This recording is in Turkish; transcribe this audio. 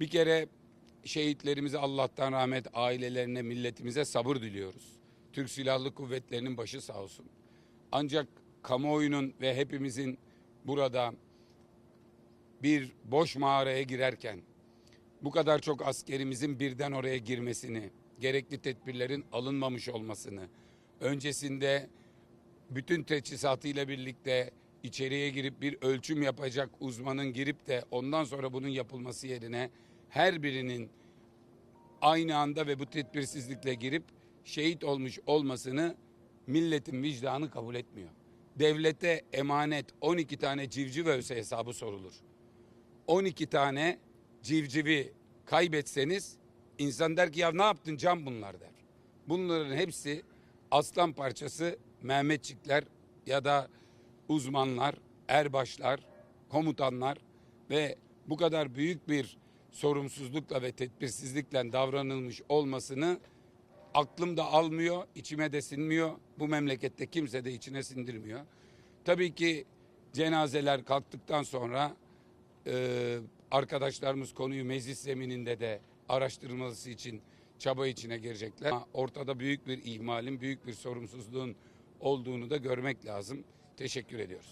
Bir kere şehitlerimize Allah'tan rahmet, ailelerine, milletimize sabır diliyoruz. Türk Silahlı Kuvvetleri'nin başı sağ olsun. Ancak kamuoyunun ve hepimizin burada bir boş mağaraya girerken bu kadar çok askerimizin birden oraya girmesini, gerekli tedbirlerin alınmamış olmasını, öncesinde bütün teçhizatıyla birlikte içeriye girip bir ölçüm yapacak uzmanın girip de ondan sonra bunun yapılması yerine her birinin aynı anda ve bu tedbirsizlikle girip şehit olmuş olmasını milletin vicdanı kabul etmiyor. Devlete emanet 12 tane civciv ölse hesabı sorulur. 12 tane civcivi kaybetseniz insan der ki ya ne yaptın can bunlar der. Bunların hepsi aslan parçası Mehmetçikler ya da uzmanlar, erbaşlar, komutanlar ve bu kadar büyük bir sorumsuzlukla ve tedbirsizlikle davranılmış olmasını aklım da almıyor, içime de sinmiyor. Bu memlekette kimse de içine sindirmiyor. Tabii ki cenazeler kalktıktan sonra e, arkadaşlarımız konuyu meclis zemininde de araştırılması için çaba içine girecekler. Ama ortada büyük bir ihmalin, büyük bir sorumsuzluğun olduğunu da görmek lazım. Teşekkür ediyoruz.